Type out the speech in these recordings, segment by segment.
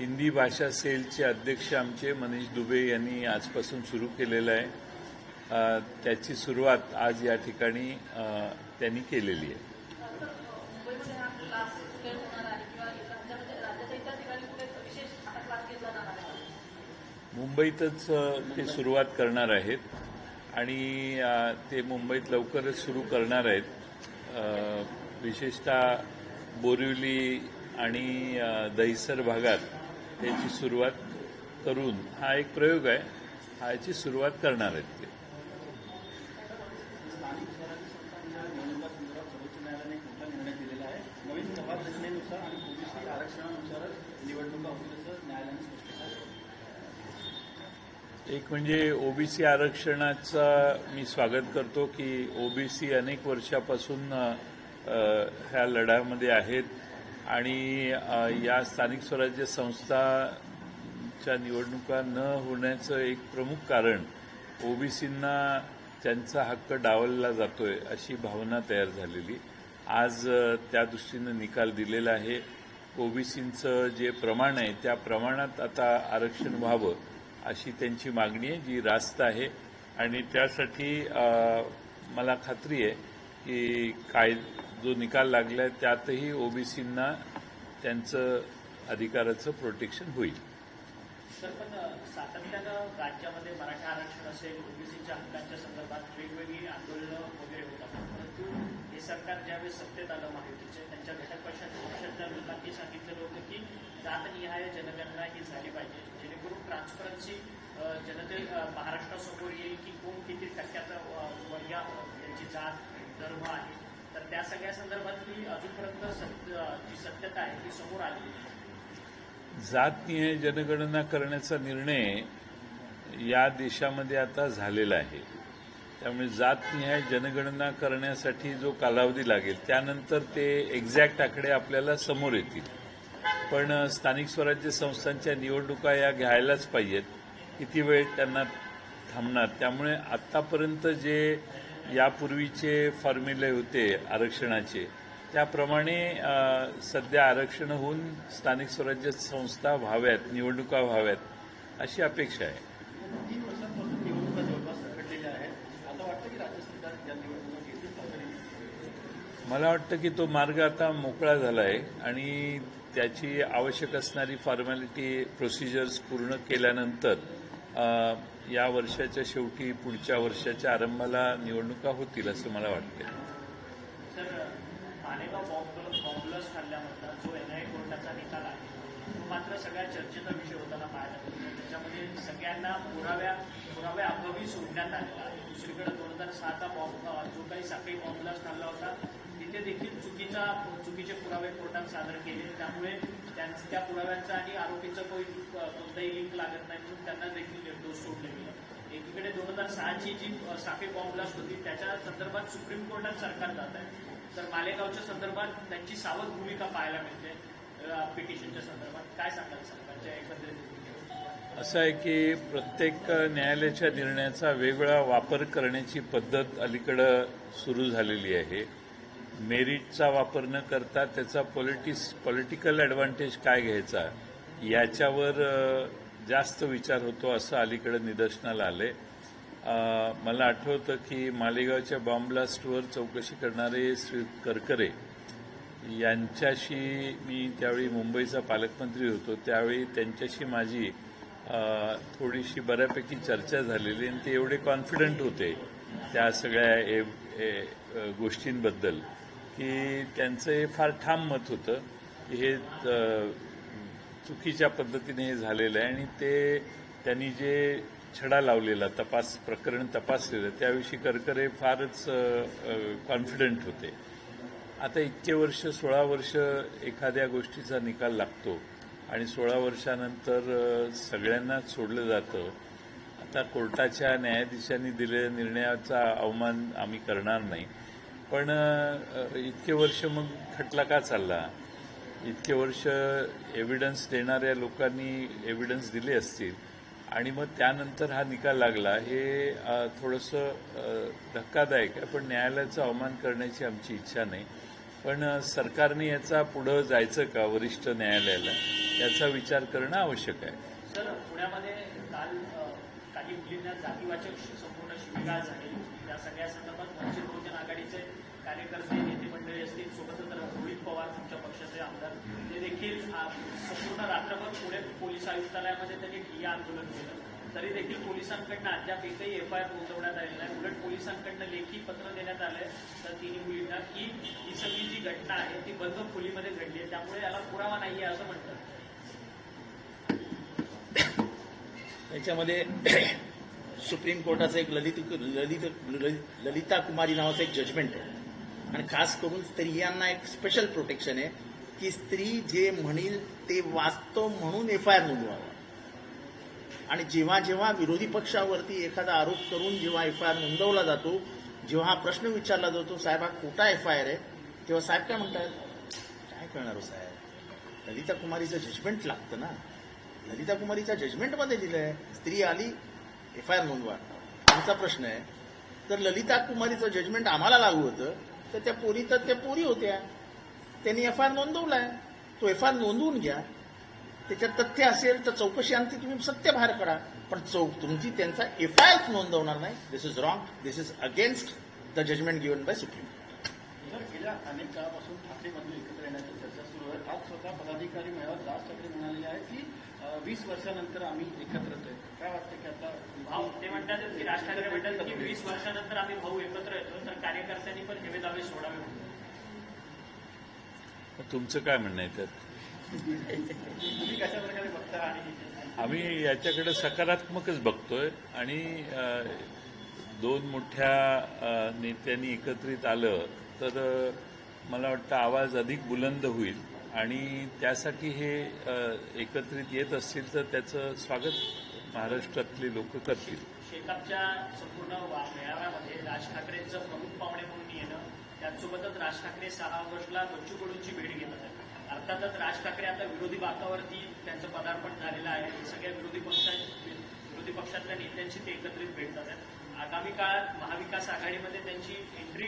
हिंदी भाषा सेलचे अध्यक्ष आमचे मनीष दुबे यांनी आजपासून सुरू केलेलं आहे. त्याची सुरुवात आज या ठिकाणी त्यांनी केलेली आहे. मुंबईतच ते सुरुवात करणार आहेत आणि ते मुंबईत लवकरच सुरू करणार आहेत. विशेषतः बोरिवली आणि दहिसर भागात याची सुरुवात करून हा एक प्रयोग आहे. हा याची सुरुवात करणार आहेत ते. एक म्हणजे ओबीसी आरक्षणाचा मी स्वागत करतो की ओबीसी अनेक वर्षापासून ह्या लढ्यामध्ये आहेत. आणि या स्थानिक स्वराज्य संस्थाच्या निवडणुका न होण्याचं एक प्रमुख कारण ओबीसींना त्यांचा हक्क डावलला जातोय अशी भावना तयार झालेली. आज त्या दृष्टीनं निकाल दिलेला आहे. ओबीसींचं जे प्रमाण आहे त्या प्रमाणात आता आरक्षण व्हावं अशी त्यांची मागणी आहे जी रास्त आहे. आणि त्यासाठी मला खात्री आहे की काय जो निकाल लागलाय त्यातही ओबीसींना त्यांचं अधिकाराचं प्रोटेक्शन होईल. सर पण सातत्यानं राज्यामध्ये मराठा आरक्षण असेल ओबीसीच्या हक्कांच्या संदर्भात वेगवेगळी आंदोलनं वगैरे होतात. परंतु हे सरकार ज्यावेळेस सत्तेत आलं महायुतीचे त्यांच्या घटक पक्षाच्या पक्षातल्या लोकांनी सांगितलेलं होतं की जातनिहाय जनगणना ही झाली पाहिजे जेणेकरून ट्रान्सपरन्सी जनते महाराष्ट्रासमोर येईल की कोण किती टक्क्याचा वर्ग यांची त्यांची जात धर्म आहे. तर त्या सगळ्या संदर्भातली अजूनपर्यंत जी सत्यता आहे ती समोर आली नाही. जनगणना करण्याचा निर्णय या देशामध्ये आता झालेला आहे. त्यामुळे जातनिहाय जनगणना करण्यासाठी जो कालावधी लागेल त्यानंतर ते एक्झॅक्ट आकडे आपल्याला समोर येतील. पण स्थानिक स्वराज्य संस्थांच्या निवडणुका या घ्यायलाच पाहिजेत. किती वेळ त्यांना थांबणार? त्यामुळे आतापर्यंत जे यापूर्वीचे फॉर्म्युले होते आरक्षणाचे. त्याप्रमाणे सध्या आरक्षण होऊन स्थानिक स्वराज्य संस्था व्हाव्यात निवडणुका व्हाव्यात अशी अपेक्षा आहे. मला वाटतं की तो मार्ग आता मोकळा झाला आहे आणि त्याची आवश्यक असणारी फॉर्मॅलिटी प्रोसिजर्स पूर्ण केल्यानंतर या वर्षाच्या शेवटी पुढच्या वर्षाच्या आरंभाला निवडणुका होतील असं मला वाटतं सर मालेगाव बॉम्ब बॉम्बलस हल्ल्यामधला जो एनआयए कोर्टाचा निकाल आहे तो मात्र सगळ्या चर्चेचा विषय होताना पाहायला त्याच्यामध्ये सगळ्यांना पुराव्या पुराव्या अभावी सोडण्यात आलेला आहे. दुसरीकडे दोन हजार सहाचा बॉम्ब अ, जो काही साखळी बॉम्बलास्ट हल्ला होता तिथे देखील चुकीचा चुकीचे पुरावे कोर्टात सादर केले. त्यामुळे त्यांचं त्या पुराव्यांचा आणि आरोपीचा कोणी कोणताही लिंक लागत नाही म्हणून त्यांना देखील निर्दोष सोडले गेले. एकीकडे दोन हजार सहाची जी अ, साखळी बॉम्बलास्ट होती त्याच्या संदर्भात सुप्रीम कोर्टात सरकार जात आहे. तर मालेगावच्या संदर्भात त्यांची सावध भूमिका पाहायला मिळते पिटिशनच्या संदर्भात. काय सांगाल सरकारच्या एकंदरीत? असं आहे की प्रत्येक न्यायालयाच्या निर्णयाचा वेगळा वापर करण्याची पद्धत अलीकडं सुरू झालेली आहे. मेरिटचा वापर न करता त्याचा पॉलिटिक्स पॉलिटिकल ॲडव्हान्टेज काय घ्यायचा याच्यावर जास्त विचार होतो असं अलीकडं निदर्शनाला आले. मला आठवतं की मालेगावच्या बॉम्बलास्टवर चौकशी करणारे श्री करकरे यांच्याशी मी त्यावेळी मुंबईचा पालकमंत्री होतो. त्यावेळी त्यांच्याशी माझी थोडीशी बऱ्यापैकी चर्चा झालेली आणि ते एवढे कॉन्फिडंट होते त्या सगळ्या ए, गोष्टींबद्दल. की त्यांचं हे फार ठाम मत होतं. की हे चुकीच्या पद्धतीने हे झालेलं आहे आणि ते त्यांनी जे छडा लावलेला तपास प्रकरण तपासलेलं त्याविषयी करकरे फारच कॉन्फिडंट होते. आता इतके वर्ष सोळा वर्ष एखाद्या गोष्टीचा निकाल लागतो आणि सोळा वर्षानंतर सगळ्यांनाच सोडलं जातं. आता कोर्टाच्या न्यायाधीशांनी दिलेल्या निर्णयाचा अवमान आम्ही करणार नाही. पण इतके वर्ष मग खटला का चालला? इतके वर्ष एव्हिडन्स देणाऱ्या लोकांनी एव्हिडन्स दिले असतील. आणि मग त्यानंतर हा निकाल लागला हे थोडंसं धक्कादायक आहे पण न्यायालयाचा अवमान करण्याची आमची इच्छा नाही. पण सरकारने याचा पुढं जायचं का वरिष्ठ न्यायालयाला? याचा विचार करणं आवश्यक आहे. सर पुण्यामध्ये काल काही मुलींना जातीवाचक संपूर्ण शिबिराळ झाली. त्या सगळ्या संदर्भात वंचित बहुजन आघाडीचे कार्यकर्ते नेते मंडळी असतील सोबतच रोहित पवार तुमच्या पक्षाचे आमदार ते देखील संपूर्ण रात्रभर पुणे पोलीस आयुक्तालयामध्ये त्यांनी ठिय्या आंदोलन केलं. तरी देखील पोलिसांकडनं अद्याप एकही एफ आय आर नोंदवण्यात आलेला नाही. उलट पोलिसांकडनं लेखी पत्र देण्यात आलंय. तर तिन्ही मुलींना की ही सगळी जी घटना आहे ती बंद खोलीमध्ये घडली आहे. त्यामुळे याला पुरावा नाहीये असं म्हणतात. याच्यामध्ये सुप्रीम कोर्टाचं एक ललित ललित ललित- ललिता कुमारी नावाचं एक जजमेंट आहे. आणि खास करून स्त्रियांना एक स्पेशल प्रोटेक्शन आहे की स्त्री जे म्हणील ते वाचतो म्हणून एफ आय आर नोंदवावा. आणि जेव्हा जेव्हा विरोधी पक्षावरती एखादा आरोप करून जेव्हा एफ आय आर नोंदवला जातो जेव्हा हा प्रश्न विचारला जातो साहेब हा खोटा एफ आय आर आहे? तेव्हा साहेब काय म्हणतात? काय करणार हो साहेब? ललिता कुमारीचं जजमेंट लागतं ना. ललिता कुमारीच्या जजमेंटमध्ये दिलंय स्त्री आली एफ आय आर नोंदवा. आमचा प्रश्न आहे. तर ललिता कुमारीचं जजमेंट आम्हाला लागू होतं. तर त्या पोरी तर त्या पोरी होत्या. त्यांनी एफ आय आर नोंदवलाय तो एफ आय आर नोंदवून घ्या. त्याच्यात तथ्य असेल तर चौकशी अंती तुम्ही सत्य बाहेर पण चौ तुमची त्यांचा एफ आय आर नोंदवणार नाही. This is wrong this is against the judgment given by supreme sir गेल्या अनेक काळापासून ठाकरे बंधू एकत्र येण्याची चर्चा सुरू आहे. आज स्वतः पदाधिकारी मेळाव्यात राज ठाकरे म्हणाले आहेत की वीस वर्षानंतर आम्ही एकत्र येतोय. काय वाटतं की आता भाऊ ते म्हणतात की राज ठाकरे म्हणतात की वीस वर्षानंतर आम्ही भाऊ एकत्र येतो तर कार्यकर्त्यांनी पण हेवे दावे सोडावे. तुमचं काय म्हणणं आहे त्यात? तुम्ही कशा प्रकारे बघता आणि आम्ही याच्याकडे सकारात्मकच बघतोय आणि दोन मोठ्या नेत्यांनी एकत्रित आलं तर मला वाटतं आवाज अधिक बुलंद होईल आणि त्यासाठी हे एकत्रित येत असतील तर त्याचं स्वागत महाराष्ट्रातले लोक करतील. शेकापच्या संपूर्ण वा- मेळाव्यामध्ये राज ठाकरेंचं प्रमुख पाहुणे म्हणून येणं त्याचसोबतच राज ठाकरे सहा ऑगस्टला बच्चू कडूंची भेट घेत आहेत अर्थातच राज ठाकरे आता विरोधी बाकावरती त्यांचं पदार्पण झालेलं आहे. सगळ्या विरोधी पक्षा विरोधी पक्षातल्या नेत्यांशी ते एकत्रित भेटतात. आगामी काळात महाविकास आघाडीमध्ये त्यांची एंट्री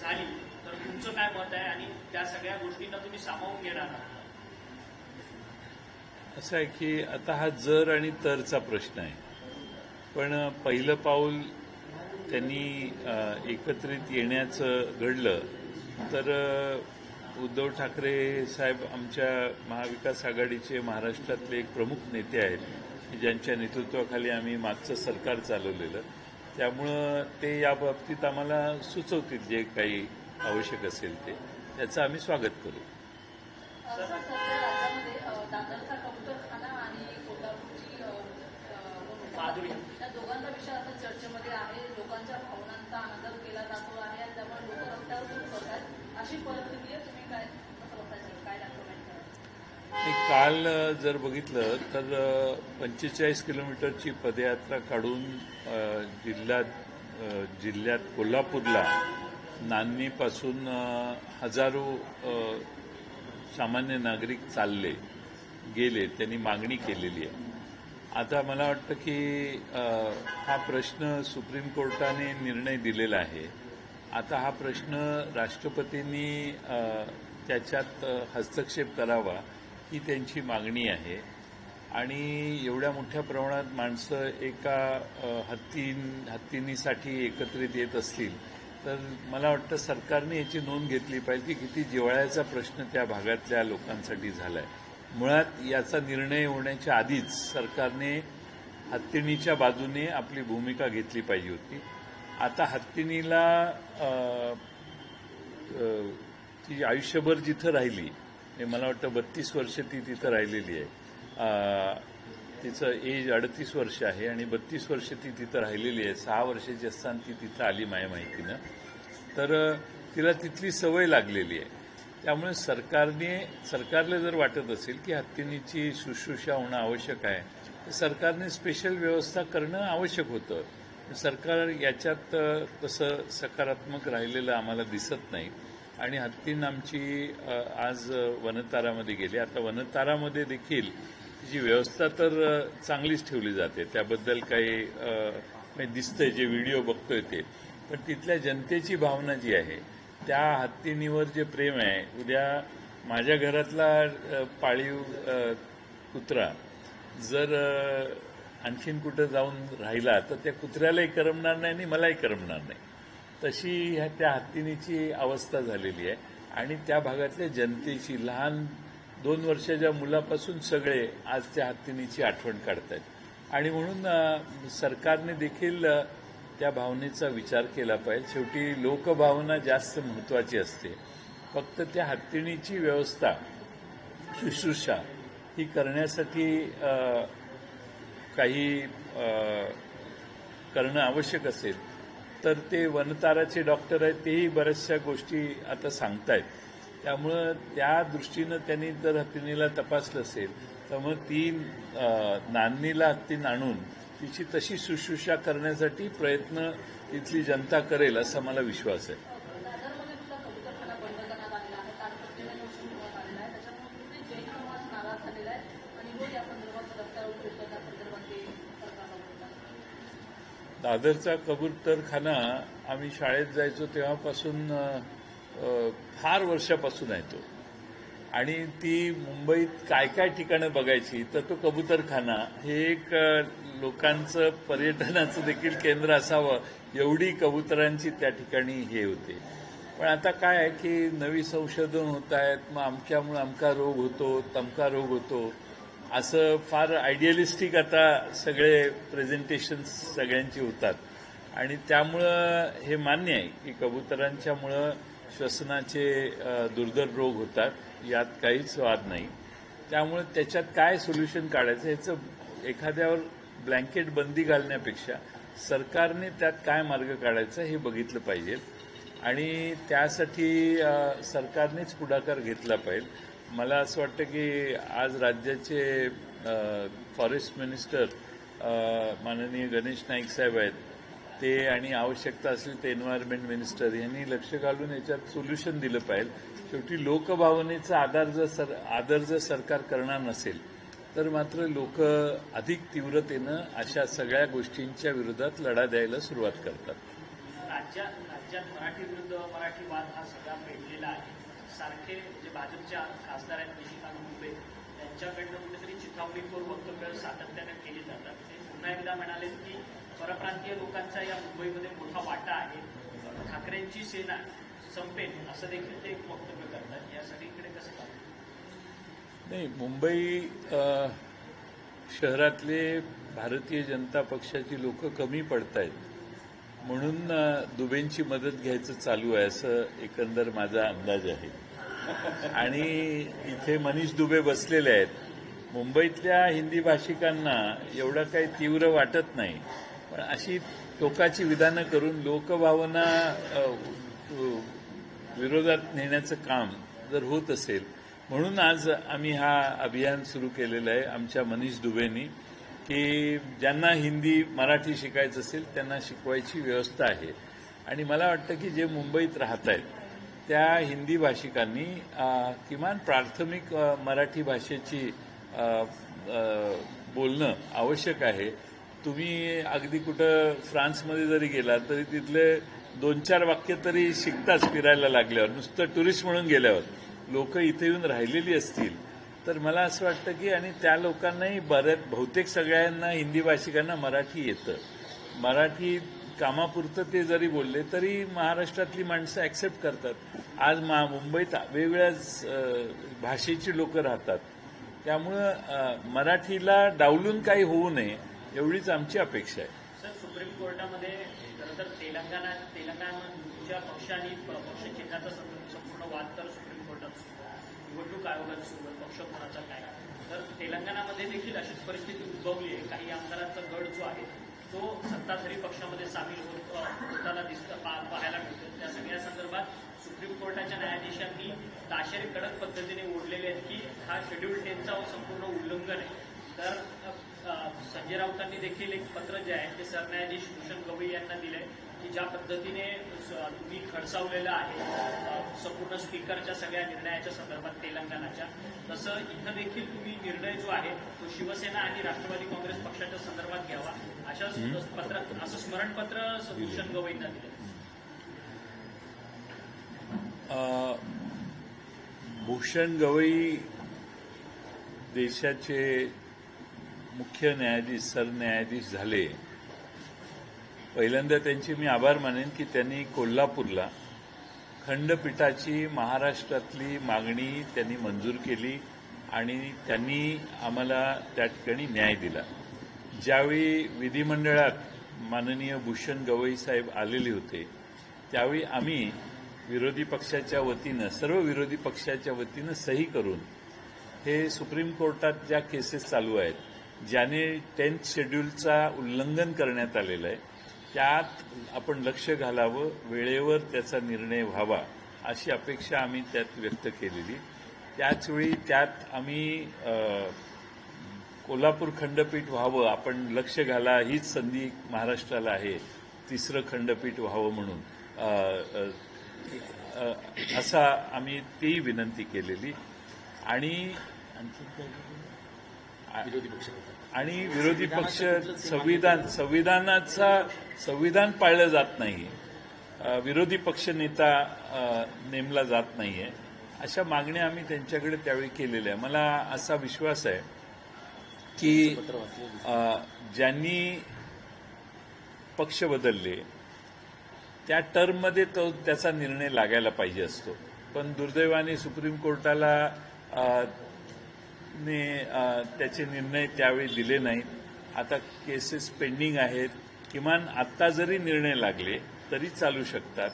झाली तर तुमचं काय मत आहे? आणि त्या सगळ्या गोष्टींना तुम्ही सामावून घेणार आहात. असं आहे की आता हा जर आणि तरचा प्रश्न आहे. पण पहिलं पाऊल त्यांनी एकत्रित येण्याचं घडलं तर उद्धव ठाकरे साहेब आमच्या महाविकास आघाडीचे महाराष्ट्रातले एक प्रमुख नेते आहेत ज्यांच्या नेतृत्वाखाली आम्ही मागचं सरकार चालवलेलं. त्यामुळं ते या बाबतीत आम्हाला सुचवतील जे काही आवश्यक असेल ते. त्याचं आम्ही स्वागत करू. चर्चेमध्ये आहे. लोकांच्या भावनांचा अनादर केला जातो आहे त्यामुळे लोक रस्त्यावर सुरू आहेत. अशी परिस्थिती आहे तुम्ही काय कसं बघताय काय डॉक्युमेंट करा आणि काल जर बघितलं तर पंचेचाळीस किलोमीटरची पदयात्रा काढून जिल्ह्यात जिल्ह्यात कोल्हापूरला नान्नीपासून हजारो सामान्य नागरिक चालले गेले त्यांनी मागणी केलेली आहे. आता मला वाटतं की हा प्रश्न सुप्रीम कोर्टाने निर्णय दिलेला आहे. आता हा प्रश्न राष्ट्रपतींनी त्याच्यात हस्तक्षेप करावा ही त्यांची मागणी आहे. आणि एवढ्या मोठ्या प्रमाणात माणसं एका हत्तीं हत्तींनीसाठी हत्तीनीसाठी एकत्रित येत असतील तर मला वाटतं सरकारने याची नोंद घेतली पाहिजे की किती जिव्हाळ्याचा प्रश्न त्या भागातल्या लोकांसाठी झालाय. मुळात याचा निर्णय होण्याच्या आधीच सरकारने हत्तीणीच्या बाजूने आपली भूमिका घेतली पाहिजे होती. आता हत्तीणीला ती आयुष्यभर जिथं राहिली मला वाटतं बत्तीस वर्ष ती तिथं राहिलेली आहे. तिचं एज अडतीस वर्ष आहे आणि बत्तीस वर्ष ती तिथं राहिलेली आहे. सहा वर्षाची असताना ती तिथं आली माझ्या माहितीनं. तर तिला तिथली सवय लागलेली आहे. त्यामुळे सरकारने सरकारला जर वाटत असेल की हत्तीनीची शुश्रूषा होणं आवश्यक आहे तर सरकारने स्पेशल व्यवस्था करणं आवश्यक होतं. सरकार याच्यात तसं सकारात्मक राहिलेलं आम्हाला दिसत नाही. आणि हत्तीन आमची आज वनतारामध्ये गेली. आता वनतारामध्ये देखील तिची व्यवस्था तर चांगलीच ठेवली जाते. त्याबद्दल काही दिसतंय जे व्हिडिओ बघतोय ते. पण तिथल्या जनतेची भावना जी आहे त्या हत्तीनीवर जे प्रेम आहे उद्या माझ्या घरातला पाळीव कुत्रा जर आणखीन कुठं जाऊन राहिला तर त्या कुत्र्यालाही करमणार नाही आणि मलाही करमणार नाही. तशी ह्या त्या हत्तीनीची अवस्था झालेली आहे. आणि त्या भागातल्या जनतेची लहान दोन वर्षाच्या मुलापासून सगळे आज त्या हत्तीनीची आठवण काढतायत. आणि म्हणून सरकारने देखील त्या भावनेचा विचार केला पाहिजे. शेवटी लोकभावना जास्त महत्वाची असते. फक्त त्या हत्तीणीची व्यवस्था शुश्रूषा ही करण्यासाठी काही करणं आवश्यक असेल तर ते वनताराचे डॉक्टर आहेत तेही बऱ्याचशा गोष्टी आता सांगतायत. त्यामुळं त्या दृष्टीनं त्यांनी जर हत्तीनीला तपासलं असेल तर मग ती अ, नांदणीला हत्तीन आणून तिची तशी शुश्रूषा करण्यासाठी प्रयत्न तिथली जनता करेल असा मला विश्वास आहे दादरमध्ये सुद्धा कबुतरखाना बंद करण्यात आलेला आहे तात्पुरतेने नोटीस ठेवण्यात आलेला आहे त्याच्यामुळे कुठे जैन समाज नाराज झालेला आहे आणि रोज या संदर्भात रस्त्यावर उतरतो त्या संदर्भात ते सरकारला बोलतात दादरचा कबूतरखाना आम्ही शाळेत जायचो तेव्हापासून फार वर्षापासून आहे तो. आणि ती मुंबईत काय काय ठिकाणं बघायची तर तो कबूतरखाना हे एक लोकांचं पर्यटनाचं देखील केंद्र असावं एवढी कबुतरांची त्या ठिकाणी हे होते. पण आता काय आहे की नवी संशोधन होत आहेत मग आमच्यामुळे अमका रोग होतो तमका रोग होतो. असं फार आयडियलिस्टिक आता सगळे प्रेझेंटेशन सगळ्यांची होतात. आणि त्यामुळं हे मान्य आहे की कबुतरांच्यामुळं श्वसनाचे दुर्धर रोग होतात. यात काहीच वाद नाही. त्यामुळे त्याच्यात काय सोल्युशन काढायचं ह्याचं एखाद्यावर ब्लँकेट बंदी घालण्यापेक्षा सरकारने त्यात काय मार्ग काढायचा हे बघितलं पाहिजे. आणि त्यासाठी सरकारनेच पुढाकार घेतला पाहिजे. मला असं वाटतं की आज राज्याचे फॉरेस्ट मिनिस्टर माननीय गणेश नाईक साहेब आहेत. ते आणि आवश्यकता असेल ते एन्व्हायरमेंट मिनिस्टर यांनी लक्ष घालून याच्यात सोल्युशन दिलं पाहिजे. शेवटी लोकभावनेचा आधार जर सर आदर जर सरकार करणार नसेल तर मात्र लोक अधिक तीव्रतेनं अशा सगळ्या गोष्टींच्या विरोधात लढा द्यायला सुरुवात करतात. राज्यात राज्यात मराठी विरुद्ध मराठी वाद हा सगळा पेटलेला आहे. सारखे म्हणजे जे भाजपचे खासदार आहेत निशिकांत मुंबई त्यांच्याकडनं कुठेतरी चिथावणीखोर वक्तव्य सातत्याने केली जातात. ते पुन्हा एकदा म्हणाले की परप्रांतीय लोकांचा या मुंबईमध्ये मोठा वाटा आहे. ठाकरेंची सेना संपेल असं देखील ते एक वक्तव्य करतात. या सगळीकडे कसं नाही मुंबई शहरातले भारतीय जनता पक्षाची लोक कमी पडत आहेत म्हणून दुबेंची मदत घ्यायचं चालू आहे असं एकंदर माझा अंदाज आहे. आणि इथे मनीष दुबे बसलेले आहेत. मुंबईतल्या हिंदी भाषिकांना एवढं काही तीव्र वाटत नाही. पण अशी टोकाची विधानं करून लोकभावना विरोधात नेण्याचं काम जर होत असेल म्हणून आज आम्ही हा अभियान सुरू केलेलं आहे आमच्या मनीष दुबेनी की ज्यांना हिंदी मराठी शिकायचं असेल त्यांना शिकवायची व्यवस्था आहे. आणि मला वाटतं की जे मुंबईत राहत आहेत त्या हिंदी भाषिकांनी किमान प्राथमिक मराठी भाषेची बोलणं आवश्यक आहे. तुम्ही अगदी कुठं फ्रान्समध्ये जरी गेला तरी तिथले दोन चार वाक्य तरी शिकताच फिरायला लागल्यावर नुसतं टुरिस्ट म्हणून गेल्यावर. लोक इथे येऊन राहिलेली असतील. तर मला असं वाटतं की आणि त्या लोकांनाही बऱ्याच बहुतेक सगळ्यांना हिंदी भाषिकांना मराठी येतं. मराठी कामापुरतं ते जरी बोलले तरी महाराष्ट्रातली माणसं ऍक्सेप्ट करतात. आज मा मुंबईत वेगवेगळ्याच भाषेची लोक राहतात. त्यामुळं मराठीला डावलून काही होऊ नये एवढीच आमची अपेक्षा आहे. सर सुप्रीम कोर्टामध्ये खरं तेलंगणा तेलंगणाच्या पक्ष आणि पक्ष चिन्हाचा संपूर्ण वाद तर सुप्रीम कोर्टात निवडणूक आयोगात सुरू पक्ष कोणाचा काय तर तेलंगणामध्ये देखील अशीच परिस्थिती उद्भवली आहे. काही आमदारांचा गट जो आहे तो सत्ताधारी पक्षामध्ये सामील होत होताना दिसत पाहायला मिळतो. त्या सगळ्या संदर्भात सुप्रीम कोर्टाच्या न्यायाधीशांनी ताशेरे कडक पद्धतीने ओढलेले आहेत की हा शेड्यूल टेनचा संपूर्ण उल्लंघन आहे. तर संजय राऊतांनी देखील एक पत्र जे आहे ते सरन्यायाधीश भूषण गवई यांना दिलंय. की ज्या पद्धतीने तुम्ही खडसावलेलं आहे संपूर्ण स्पीकरच्या सगळ्या निर्णयाच्या संदर्भात तेलंगणाच्या तसं इथं देखील तुम्ही निर्णय जो आहे तो शिवसेना आणि राष्ट्रवादी काँग्रेस पक्षाच्या संदर्भात घ्यावा. अशा पत्र असं स्मरणपत्र भूषण गवईंना दिलं. अ, भूषण गवई देशाचे मुख्य न्यायाधीश सरन्यायाधीश झाले. पहिल्यांदा त्यांचे मी आभार मानेन की त्यांनी कोल्हापूरला खंडपीठाची महाराष्ट्रातली मागणी त्यांनी मंजूर केली आणि त्यांनी आम्हाला त्या ठिकाणी न्याय दिला. ज्यावेळी विधिमंडळात माननीय भूषण गवई साहेब आलेले होते त्यावेळी आम्ही विरोधी पक्षाच्या वतीनं सर्व विरोधी पक्षाच्या वतीनं सही करून हे सुप्रीम कोर्टात ज्या केसेस चालू आहेत ज्याने टेन्थ शेड्यूलचा उल्लंघन करण्यात आलेलं आहे त्यात आपण लक्ष घालावं वेळेवर त्याचा निर्णय व्हावा अशी अपेक्षा आम्ही त्यात व्यक्त केलेली. त्याचवेळी त्यात आम्ही कोल्हापूर खंडपीठ व्हावं आपण लक्ष घाला हीच संधी महाराष्ट्राला आहे तिसरं खंडपीठ व्हावं म्हणून. असा आम्ही ती विनंती केलेली. आणि विरोधी पक्ष आणि विरोधी पक्ष संविधान संविधानाचा संविधान पाळलं जात नाही विरोधी पक्ष नेता नेमला जात नाहीये. अशा मागण्या आम्ही त्यांच्याकडे त्यावेळी केलेल्या आहे मला असा विश्वास आहे की ज्यांनी पक्ष बदलले त्या टर्ममध्ये तो त्याचा निर्णय लागायला पाहिजे असतो. पण दुर्दैवाने सुप्रीम कोर्टाला ने त्याचे निर्णय त्यावेळी दिले नाहीत. आता केसेस पेंडिंग आहेत. किमान आत्ता जरी निर्णय लागले तरी चालू शकतात.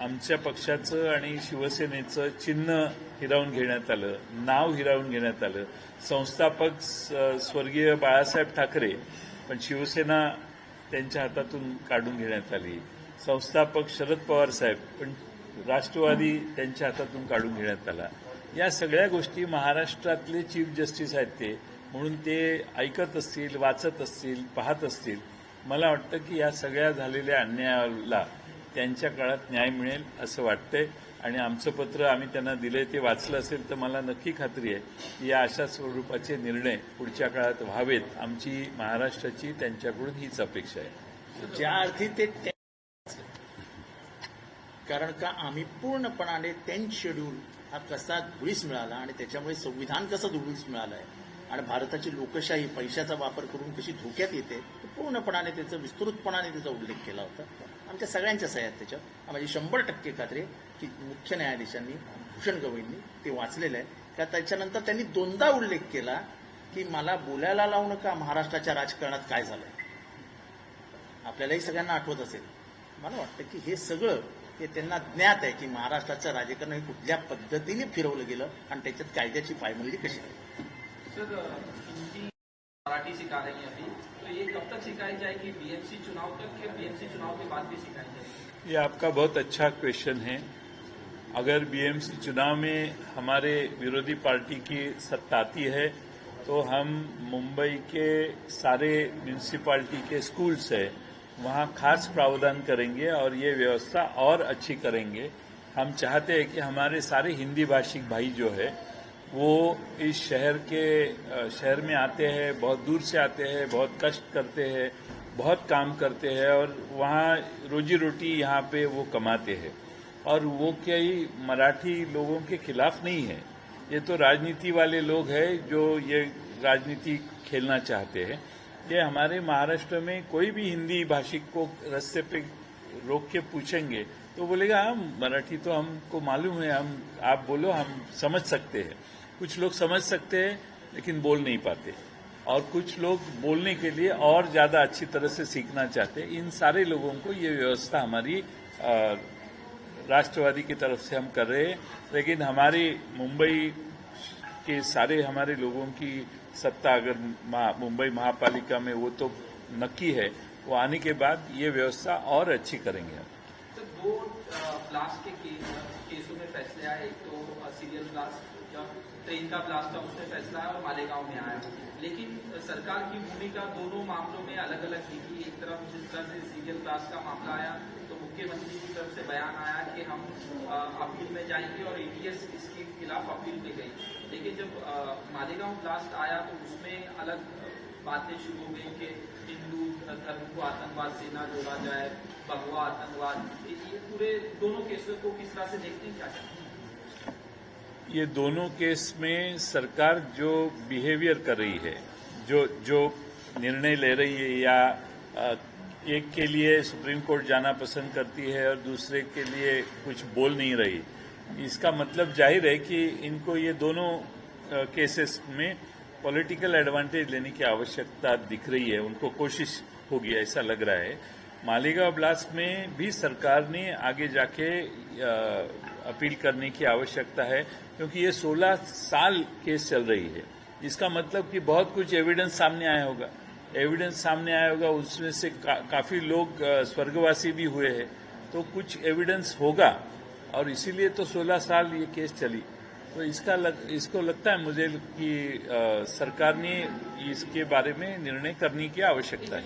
आमच्या पक्षाचं आणि शिवसेनेचं चिन्ह हिरावून घेण्यात आलं नाव हिरावून घेण्यात आलं. संस्थापक स्वर्गीय बाळासाहेब ठाकरे पण शिवसेना त्यांच्या हातातून काढून घेण्यात आली. संस्थापक शरद पवार साहेब पण राष्ट्रवादी त्यांच्या हातातून काढून घेण्यात आला. या सगळ्या गोष्टी महाराष्ट्रातले चीफ जस्टिस आहेत ते. म्हणून ते ऐकत असतील वाचत असतील पाहत असतील. मला वाटतं की या सगळ्या झालेल्या अन्यायाला त्यांच्या काळात न्याय मिळेल असं वाटतंय. आणि आमचं पत्र आम्ही त्यांना दिलंय ते वाचलं असेल तर मला नक्की खात्री आहे की या अशा स्वरूपाचे निर्णय पुढच्या काळात व्हावेत. आमची महाराष्ट्राची त्यांच्याकडून हीच अपेक्षा आहे. ज्या अर्थी ते कारण का आम्ही पूर्णपणाने टेन्थ शेड्यूल हा कसा धुळीस मिळाला आणि त्याच्यामुळे संविधान कसं धुळीस मिळालं आहे आणि भारताची लोकशाही पैशाचा वापर करून कशी धोक्यात येते? पूर्णपणाने त्याचं विस्तृतपणाने त्याचा उल्लेख केला होता. आमच्या सगळ्यांच्या सह्यात त्याच्यात. माझी शंभर टक्के खात्री की मुख्य न्यायाधीशांनी भूषण गवईंनी ते वाचलेलं आहे. का त्याच्यानंतर त्यांनी दोनदा उल्लेख केला की मला बोलायला लावू नका महाराष्ट्राच्या राजकारणात काय झालंय? आपल्यालाही सगळ्यांना आठवत असेल. मला वाटतं की हे सगळं हे त्यांना ज्ञात आहे की महाराष्ट्राचं राजकारण हे कुठल्या पद्धतीने फिरवलं गेलं आणि त्याच्यात कायद्याची पायमल्ली कशी आहे? सर मराठी सिखा रही हैं अभी तो ये कब तक सिखाई जाएगी बीएमसी चुनाव तक या बीएमसी चुनाव के बाद भी सिखाई जाएगी ये आपका बहुत अच्छा क्वेश्चन है। अगर बीएमसी चुनाव में हमारे विरोधी पार्टी की सत्ता आती है तो हम मुंबई के सारे म्यूनिसिपालिटी के स्कूल्स है। वहाँ खास प्रावधान करेंगे और ये व्यवस्था और अच्छी करेंगे। हम चाहते हैं कि हमारे सारे हिंदी भाषिक भाई जो है, वो इस शहर के शहर में आते हैं, बहुत दूर से आते हैं, बहुत कष्ट करते हैं, बहुत काम करते हैं और वहाँ रोजी रोटी यहाँ पे वो कमाते हैं। और वो कई मराठी लोगों के खिलाफ नहीं है। ये तो राजनीति वाले लोग हैं जो ये राजनीति खेलना चाहते हैं। ये हमारे महाराष्ट्र में कोई भी हिंदी भाषिक को रस्ते पे रोक के पूछेंगे तो बोलेगा, हम मराठी तो हमको मालूम है, हम, आप बोलो, हम समझ सकते हैं। कुछ लोग समझ सकते हैं, लेकिन बोल नहीं पाते। और कुछ लोग बोलने के लिए और ज़्यादा अच्छी तरह से सीखना चाहते हैं। इन सारे लोगों को ये व्यवस्था हमारी राष्ट्रवादी की तरफ़ से हम कर रहे हैं। लेकिन हमारी मुंबई के सारे हमारे लोगों की सत्ता अगर मुंबई महापालिका में वो तो नक्की है। वो आने के बाद ये व्यवस्था और अच्छी करेंगे हम। सर दो ब्लास्ट के केसों में फैसले आए। एक तो सीरियल ब्लास्ट का ट्रेन का ब्लास्ट था उसमें फैसला आया और मालेगांव में आया लेकिन सरकार की भूमिका दोनों मामलों में अलग अलग दिखी एक तरफ़ जिस तरह से सीरियल ब्लास्ट का मामला आया तो मुख्यमंत्री की तरफ़ से बयान आया कि हम अपील में जाएँगे और एटीएस इसके खिलाफ अपील में गई लेकिन जब मालेगांव ब्लास्ट आया तो उसमें अलग बातें शुरू हो गई कि हिंदू धर्म को आतंकवाद से ना जोड़ा जाए, भगवा आतंकवाद, ये पूरे दोनों केसों को किस तरह से देखते हैं, क्या चाहते हैं? ये दोनों केस में सरकार जो बिहेवियर कर रही है, जो जो निर्णय ले रही है या एक के लिए सुप्रीम कोर्ट जाना पसंद करती है और दूसरे के लिए कुछ बोल नहीं रही। इसका मतलब ज़ाहिर है कि इनको ये दोनों केसेस में पॉलिटिकल एडवांटेज लेने की आवश्यकता दिख रही है। उनको कोशिश होगी, ऐसा लग रहा है। मालेगांव ब्लास्ट में भी सरकार ने आगे जाके अपील करने की आवश्यकता है, क्योंकि ये 16 साल केस चल रही है। इसका मतलब कि बहुत कुछ एविडेंस सामने आया होगा। एविडेंस सामने आया होगा उसमें से का, काफ़ी लोग स्वर्गवासी भी हुए हैं। तो कुछ एविडेंस होगा और इसीलिए तो 16 साल ये केस चली। तो इसका लग, इसको लगता है मुझे कि अ, सरकार ने इसके बारे में निर्णय करने की आवश्यकता है।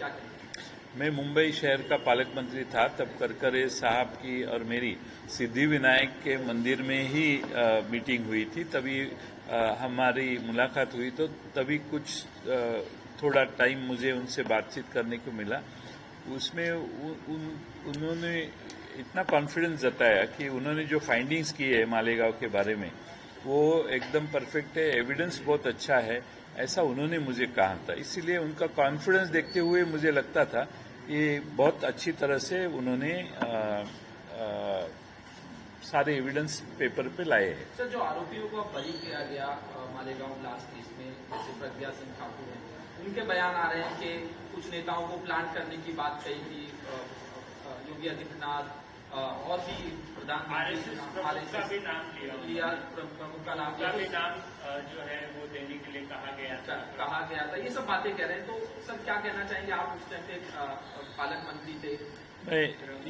आप में आ, मुंबई शहर का पालक मंत्री था तब करकरे साहब की और मेरी सिद्धि विनायक के मंदिर में ही अ, मीटिंग हुई थी। तभी अ, हमारी मुलाकात हुई तो तभी कुछ अ, थोड़ा टाइम मुझे उनसे बातचीत करने को मिला। उसमें उ, उन, उन्होंने इतना कॉन्फिडेंस जताया कि उन्होंने जो फाइंडिंग्स की है मालेगांव के बारे में वो एकदम परफेक्ट है एविडेंस बहुत अच्छा है ऐसा उन्होंने मुझे कहा था। इसीलिए उनका कॉन्फिडेंस देखते हुए मुझे लगता था कि बहुत अच्छी तरह से उन्होंने सारे एविडेंस पेपर पे लाए हैं। सर, जो आरोपियों को बरी किया गया मालेगांव ब्लास्ट केस में, जैसे प्रज्ञा सिंह ठाकुर हैं, उनके बयान आ रहे हैं कि कुछ नेताओं को प्लांट करने की बात कही थी योगी आदित्यनाथ और भी आरएसएस प्रमुख का भी नाम लिया प्रमुख का नाम भी नाम जो है वो देने के लिए कहा गया था। कहा गया था। ये सब बातें कह रहे हैं तो सर क्या कहना चाहेंगे आप उस टाइम पे पालक मंत्री थे? मैं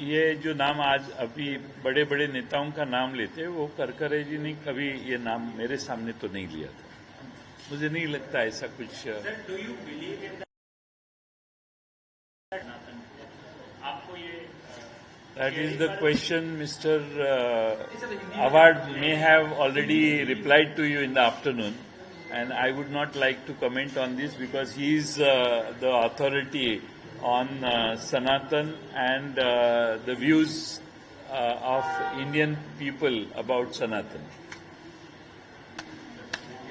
ये जो नाम आज अभी बड़े बड़े नेताओं का नाम लेते हैं वो करकरे जी ने कभी ये नाम मेरे सामने तो नहीं लिया था। मुझे नहीं लगता ऐसा कुछ That is the question Mr. Uh, Award may have already replied to you in the afternoon. And I would not like to comment on this because he is uh, the authority on uh, Sanatan and uh, the views uh, of Indian people about Sanatan.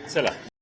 Salah.